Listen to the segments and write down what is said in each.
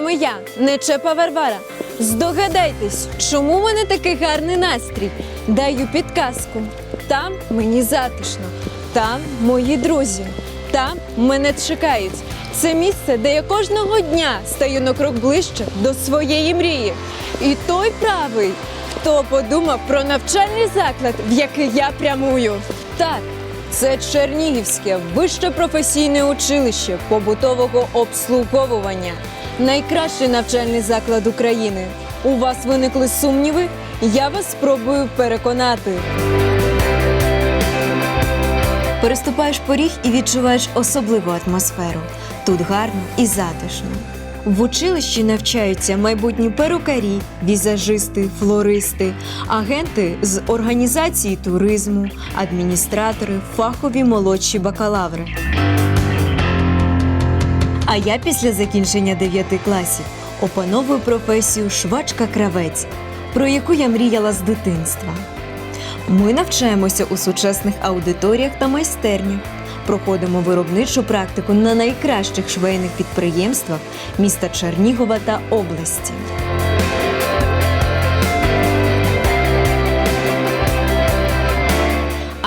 вами я, Нечепа Варвара. Здогадайтесь, чому в мене такий гарний настрій? Даю підказку. Там мені затишно, там мої друзі, там мене чекають. Це місце, де я кожного дня стаю на крок ближче до своєї мрії. І той правий, хто подумав про навчальний заклад, в який я прямую. Так, це Чернігівське вище професійне училище побутового обслуговування. Найкращий навчальний заклад України. У вас виникли сумніви? Я вас спробую переконати. Переступаєш поріг і відчуваєш особливу атмосферу. Тут гарно і затишно. В училищі навчаються майбутні перукарі, візажисти, флористи, агенти з організації туризму, адміністратори, фахові молодші бакалаври. А я після закінчення 9 класів опановую професію швачка-кравець, про яку я мріяла з дитинства. Ми навчаємося у сучасних аудиторіях та майстернях, проходимо виробничу практику на найкращих швейних підприємствах міста Чернігова та області.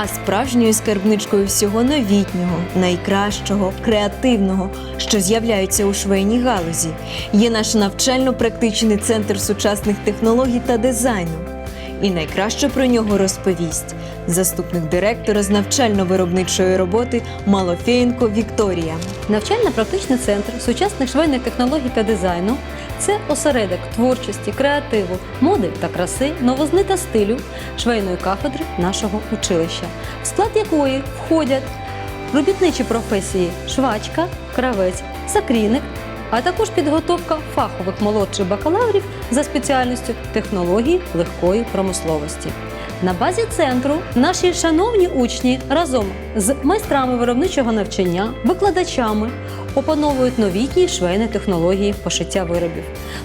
А справжньою скарбничкою всього новітнього, найкращого, креативного, що з'являється у швейній галузі, є наш навчально-практичний центр сучасних технологій та дизайну. І найкраще про нього розповість заступник директора з навчально-виробничої роботи Малофєєнко Вікторія. Навчально-практичний центр сучасних швейних технологій та дизайну це осередок творчості, креативу, моди та краси, новизни та стилю швейної кафедри нашого училища, в склад якої входять робітничі професії швачка, кравець, закрійник, а також підготовка фахових молодших бакалаврів за спеціальністю технології легкої промисловості. На базі центру наші шановні учні разом з майстрами виробничого навчання, викладачами опановують новітні швейні технології пошиття виробів,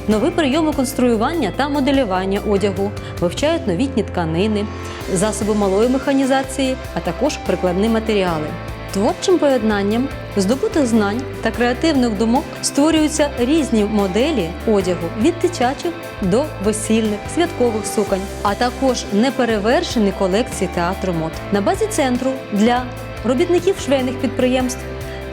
нові прийоми конструювання та моделювання одягу, вивчають новітні тканини, засоби малої механізації, а також прикладні матеріали. Творчим поєднанням здобутих знань та креативних думок створюються різні моделі одягу від дитячих до весільних, святкових суконь, а також неперевершені колекції театру мод. На базі центру для робітників швейних підприємств.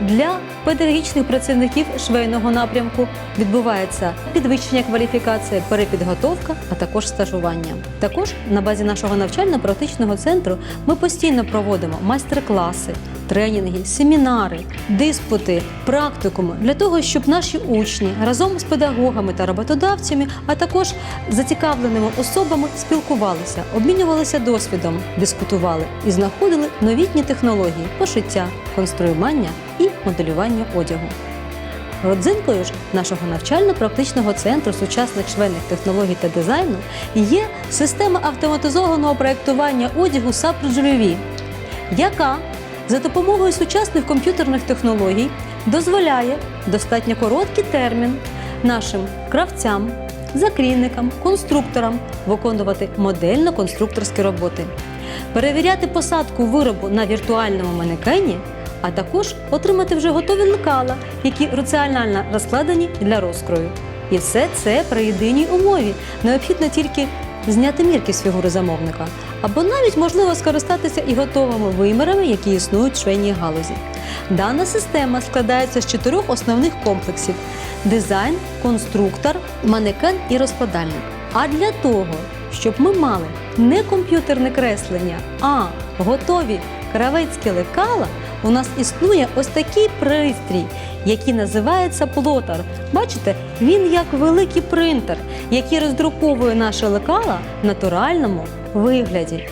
Для педагогічних працівників швейного напрямку відбувається підвищення кваліфікації, перепідготовка, а також стажування. Також на базі нашого навчально-практичного центру ми постійно проводимо майстер-класи, тренінги, семінари, диспути, практикуми для того, щоб наші учні разом з педагогами та роботодавцями, а також зацікавленими особами спілкувалися, обмінювалися досвідом, дискутували і знаходили новітні технології пошиття, конструювання і моделювання одягу. Родзинкою ж нашого навчально-практичного центру сучасних швейних технологій та дизайну є система автоматизованого проєктування одягу SAP яка за допомогою сучасних комп'ютерних технологій дозволяє достатньо короткий термін нашим кравцям, закрійникам, конструкторам виконувати модельно-конструкторські роботи, перевіряти посадку виробу на віртуальному манекені, а також отримати вже готові лекала, які раціонально розкладені для розкрою. І все це при єдиній умові. Необхідно тільки зняти мірки з фігури замовника, або навіть можливо скористатися і готовими вимірами, які існують в швейній галузі. Дана система складається з чотирьох основних комплексів: дизайн, конструктор, манекен і розкладальник. А для того, щоб ми мали не комп'ютерне креслення, а готові кравецькі лекала, у нас існує ось такий пристрій, який називається плотар. Бачите, він як великий принтер, який роздруковує наші лекала в натуральному вигляді.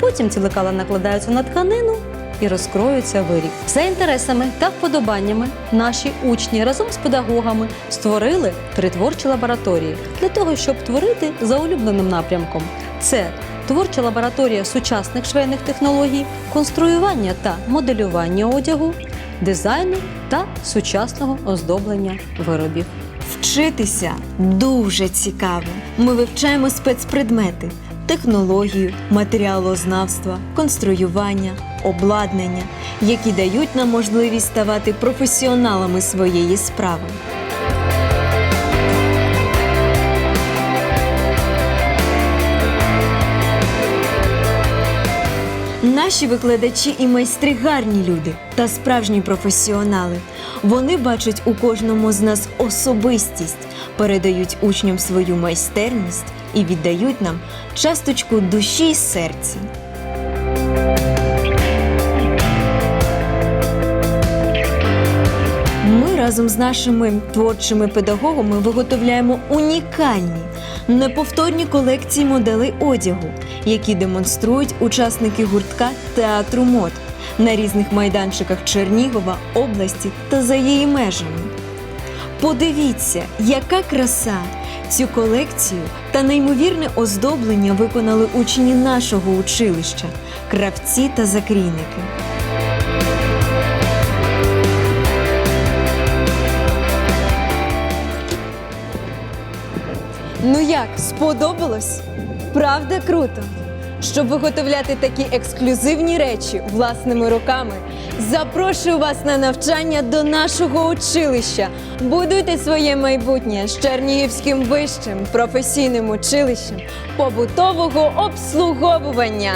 Потім ці лекала накладаються на тканину і розкроюється виріб. За інтересами та вподобаннями наші учні разом з педагогами створили три творчі лабораторії для того, щоб творити за улюбленим напрямком. Це творча лабораторія сучасних швейних технологій, конструювання та моделювання одягу, дизайну та сучасного оздоблення виробів. Вчитися дуже цікаво. Ми вивчаємо спецпредмети, технологію, матеріалознавства, конструювання, обладнання, які дають нам можливість ставати професіоналами своєї справи. Наші викладачі і майстри гарні люди та справжні професіонали. Вони бачать у кожному з нас особистість, передають учням свою майстерність і віддають нам часточку душі й серця. Ми разом з нашими творчими педагогами виготовляємо унікальні, неповторні колекції моделей одягу, які демонструють учасники гуртка театру мод на різних майданчиках Чернігова, області та за її межами. Подивіться, яка краса! Цю колекцію та неймовірне оздоблення виконали учні нашого училища, кравці та закрійники. Ну як, сподобалось? Правда круто? Щоб виготовляти такі ексклюзивні речі власними руками, запрошую вас на навчання до нашого училища. Будуйте своє майбутнє з Чернігівським вищим професійним училищем побутового обслуговування.